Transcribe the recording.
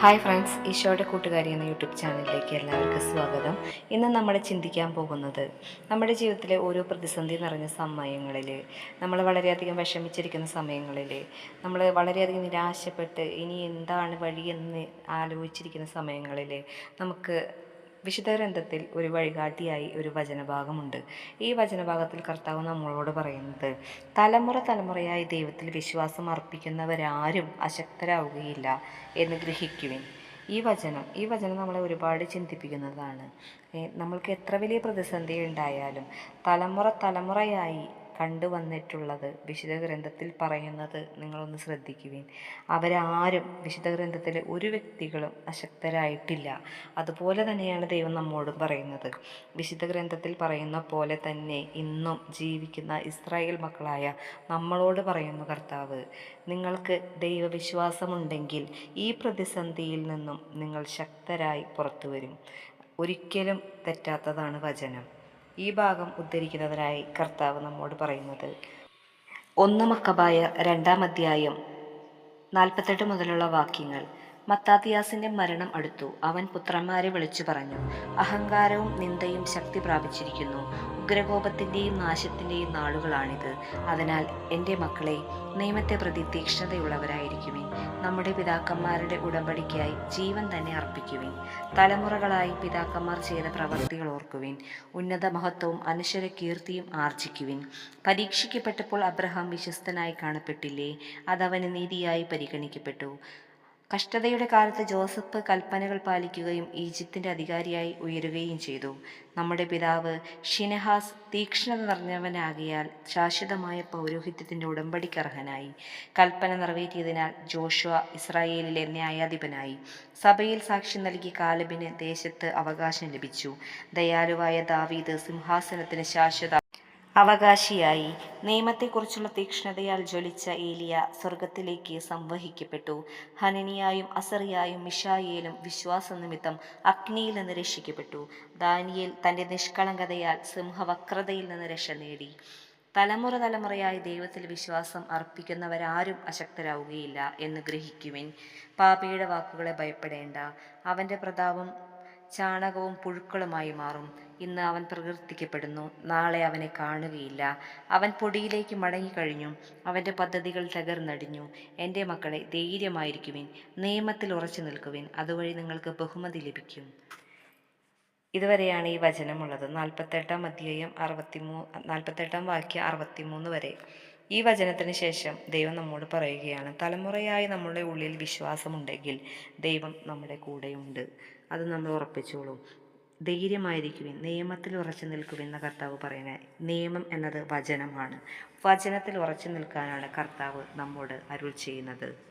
Hi friends ഈശോയുടെ കൂട്ടുകാരി എന്ന യൂട്യൂബ് ചാനലിലേക്ക് എല്ലാവർക്കും സ്വാഗതം. ഇന്ന് നമ്മൾ ചിന്തിക്കാൻ പോകുന്നത് നമ്മുടെ ജീവിതത്തിലെ ഓരോ പ്രതിസന്ധി നിറഞ്ഞ സമയങ്ങളിൽ നമ്മൾ വളരെയധികം വിഷമിച്ചിരിക്കുന്ന സമയങ്ങളിൽ നമ്മൾ വളരെയധികം നിരാശപ്പെട്ട് ഇനി എന്താണ് വഴിയെന്ന് ആലോചിച്ചിരിക്കുന്ന സമയങ്ങളിൽ നമുക്ക് വിശുദ്ധ ഗ്രന്ഥത്തിൽ ഒരു വഴികാട്ടിയായി ഒരു വചനഭാഗമുണ്ട്. ഈ വചനഭാഗത്തിൽ കർത്താവ് നമ്മളോട് പറയുന്നത് തലമുറ തലമുറയായി ദൈവത്തിൽ വിശ്വാസം അർപ്പിക്കുന്നവരാരും അശക്തരാവുകയില്ല എന്ന് ഗ്രഹിക്കുവിൻ. ഈ വചനം ഈ വചനം നമ്മളെ ഒരുപാട് ചിന്തിപ്പിക്കുന്നതാണ്. നമ്മൾക്ക് എത്ര വലിയ പ്രതിസന്ധി ഉണ്ടായാലും തലമുറ തലമുറയായി കണ്ടുവന്നിട്ടുള്ളത് വിശുദ്ധ ഗ്രന്ഥത്തിൽ പറയുന്നത് നിങ്ങളൊന്ന് ശ്രദ്ധിക്കുവിൻ. അവരാരും വിശുദ്ധ ഗ്രന്ഥത്തിലെ ഒരു വ്യക്തികളും അശക്തരായിട്ടില്ല. അതുപോലെ തന്നെയാണ് ദൈവം നമ്മോടും പറയുന്നത്. വിശുദ്ധ ഗ്രന്ഥത്തിൽ പറയുന്ന പോലെ തന്നെ ഇന്നും ജീവിക്കുന്ന ഇസ്രായേൽ മക്കളായ നമ്മളോട് പറയുന്നു കർത്താവ് നിങ്ങൾക്ക് ദൈവവിശ്വാസമുണ്ടെങ്കിൽ ഈ പ്രതിസന്ധിയിൽ നിന്നും നിങ്ങൾ ശക്തരായി പുറത്തു വരും ഒരിക്കലും തെറ്റാത്തതാണ് വചനം. ഈ ഭാഗം ഉദ്ധരിക്കുന്നതിനായി കർത്താവ് നമ്മോട് പറയുന്നത്. ഒന്ന് മക്കബായ രണ്ടാം അധ്യായം നാൽപ്പത്തെട്ട് മുതലുള്ള വാക്യങ്ങൾ. മത്താത്തിയാസിന്റെ മരണം അടുത്തു. അവൻ പുത്രന്മാരെ വിളിച്ചു പറഞ്ഞു അഹങ്കാരവും നിന്ദയും ശക്തി പ്രാപിച്ചിരിക്കുന്നു. ഉഗ്രകോപത്തിന്റെയും നാശത്തിന്റെയും നാളുകളാണിത്. അതിനാൽ എന്റെ മക്കളെ നിയമത്തെ പ്രതി തീക്ഷ്ണതയുള്ളവരായിരിക്കുവിൻ. നമ്മുടെ പിതാക്കന്മാരുടെ ഉടമ്പടിക്കായി ജീവൻ തന്നെ അർപ്പിക്കുവിൻ. തലമുറകളായി പിതാക്കന്മാർ ചെയ്ത പ്രവൃത്തികൾ ഓർക്കുവിൻ. ഉന്നത മഹത്വവും അനശ്വര കീർത്തിയും ആർജിക്കുവിൻ. പരീക്ഷിക്കപ്പെട്ടപ്പോൾ അബ്രഹാം വിശ്വസ്തനായി കാണപ്പെട്ടില്ലേ? അതവന് നീതിയായി പരിഗണിക്കപ്പെട്ടു. കഷ്ടതയുടെ കാലത്ത് ജോസഫ് കൽപ്പനകൾ പാലിക്കുകയും ഈജിപ്തിന്റെ അധികാരിയായി ഉയരുകയും ചെയ്തു. നമ്മുടെ പിതാവ് ഷിനഹാസ് തീക്ഷ്ണത നിറഞ്ഞവനാകിയാൽ ശാശ്വതമായ പൗരോഹിത്യത്തിന്റെ ഉടമ്പടിക്കർഹനായി. കൽപ്പന നിറവേറ്റിയതിനാൽ ജോഷുവ ഇസ്രായേലിലെ ന്യായാധിപനായി. സഭയിൽ സാക്ഷി നൽകി കാലബിന് ദേശത്ത് അവകാശം ലഭിച്ചു. ദയാലുവായ ദാവീദ് സിംഹാസനത്തിന് ശാശ്വത അവകാശിയായി. നിയമത്തെക്കുറിച്ചുള്ള തീക്ഷ്ണതയാൽ ജ്വലിച്ച ഏലിയ സ്വർഗത്തിലേക്ക് സംവഹിക്കപ്പെട്ടു. ഹനനിയായും അസറിയായും മിഷായേലും വിശ്വാസനിമിത്തം അഗ്നിയിൽ നിന്ന് രക്ഷിക്കപ്പെട്ടു. ദാനിയേൽ തന്റെ നിഷ്കളങ്കതയാൽ സിംഹവക്രതയിൽ നിന്ന് രക്ഷ നേടി. തലമുറ തലമുറയായി ദൈവത്തിൽ വിശ്വാസം അർപ്പിക്കുന്നവരാരും അശക്തരാവുകയില്ല എന്ന് ഗ്രഹിക്കുവിൻ. പാപിയുടെ വാക്കുകളെ ഭയപ്പെടേണ്ട. അവന്റെ പ്രതാപം ചാണകവും പുഴുക്കളുമായി മാറും. ഇന്ന് അവൻ പ്രകീർത്തിക്കപ്പെടുന്നു. നാളെ അവനെ കാണുകയില്ല. അവൻ പൊടിയിലേക്ക് മടങ്ങിക്കഴിഞ്ഞു. അവന്റെ പദ്ധതികൾ തകർന്നടിഞ്ഞു. എന്റെ മക്കളെ ധൈര്യമായിരിക്കുവിൻ. നിയമത്തിൽ ഉറച്ചു നിൽക്കുവിൻ. അതുവഴി നിങ്ങൾക്ക് ബഹുമതി ലഭിക്കും. ഇതുവരെയാണ് ഈ വചനമുള്ളത്. നാൽപ്പത്തെട്ടാം അധ്യായം അറുപത്തിമൂ നാൽപ്പത്തെട്ടാം വാക്യം അറുപത്തിമൂന്ന് വരെ. ഈ വചനത്തിന് ശേഷം ദൈവം നമ്മോട് പറയുകയാണ് തലമുറയായി നമ്മുടെ ഉള്ളിൽ വിശ്വാസമുണ്ടെങ്കിൽ ദൈവം നമ്മുടെ കൂടെയുണ്ട്. അത് നമ്മൾ ഉറപ്പിച്ചോളൂ. ധൈര്യമായിരിക്കുവിൻ നിയമത്തിൽ ഉറച്ചു നിൽക്കുവിൻ എന്ന കർത്താവ് പറയുന്നത് നിയമം എന്നത് വചനമാണ്. വചനത്തിൽ ഉറച്ചു നിൽക്കാനാണ് കർത്താവ് നമ്മോട് അരുൾ ചെയ്യുന്നത്.